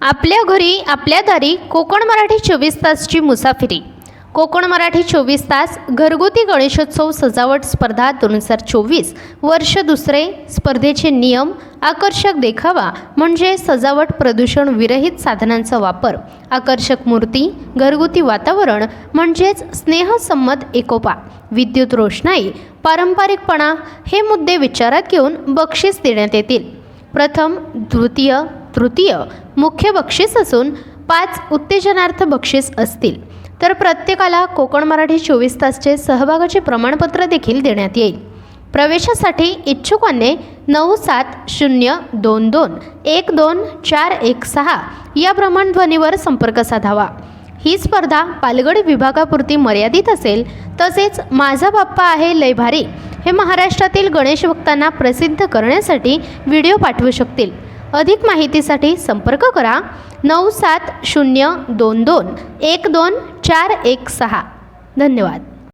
आपल्या घरी आपल्या दारी कोकण मराठी चोवीस तासची मुसाफिरी. कोकण मराठी चोवीस तास घरगुती गणेशोत्सव सजावट स्पर्धा दोन हजार चोवीस वर्ष दुसरे स्पर्धेचे नियम आकर्षक देखावा म्हणजे सजावट प्रदूषण विरहित साधनांचा वापर. आकर्षक मूर्ती घरगुती वातावरण म्हणजेच स्नेहसंमत एकोपा. विद्युत रोषणाई पारंपरिकपणा हे मुद्दे विचारात घेऊन बक्षीस देण्यात येतील. प्रथम द्वितीय तृतीय मुख्य बक्षीस असून पाच उत्तेजनार्थ बक्षीस असतील. तर प्रत्येकाला कोकण मराठी चोवीस तासचे सहभागाचे प्रमाणपत्र देखील देण्यात येईल. प्रवेशासाठी इच्छुकांनी नऊ सात शून्य दोन दोन एक दोन चार एक सहा या भ्रमणध्वनीवर संपर्क साधावा. ही स्पर्धा पालगड विभागापुरती मर्यादित असेल तसेच माझा बाप्पा आहे लय भारी हे महाराष्ट्रातील गणेश भक्तांना प्रसिद्ध करण्यासाठी व्हिडिओ पाठवू शकतील. अधिक माहितीसाठी संपर्क करा नऊ सात शून्य दोन दोन एक दोन चार एक सहा. धन्यवाद.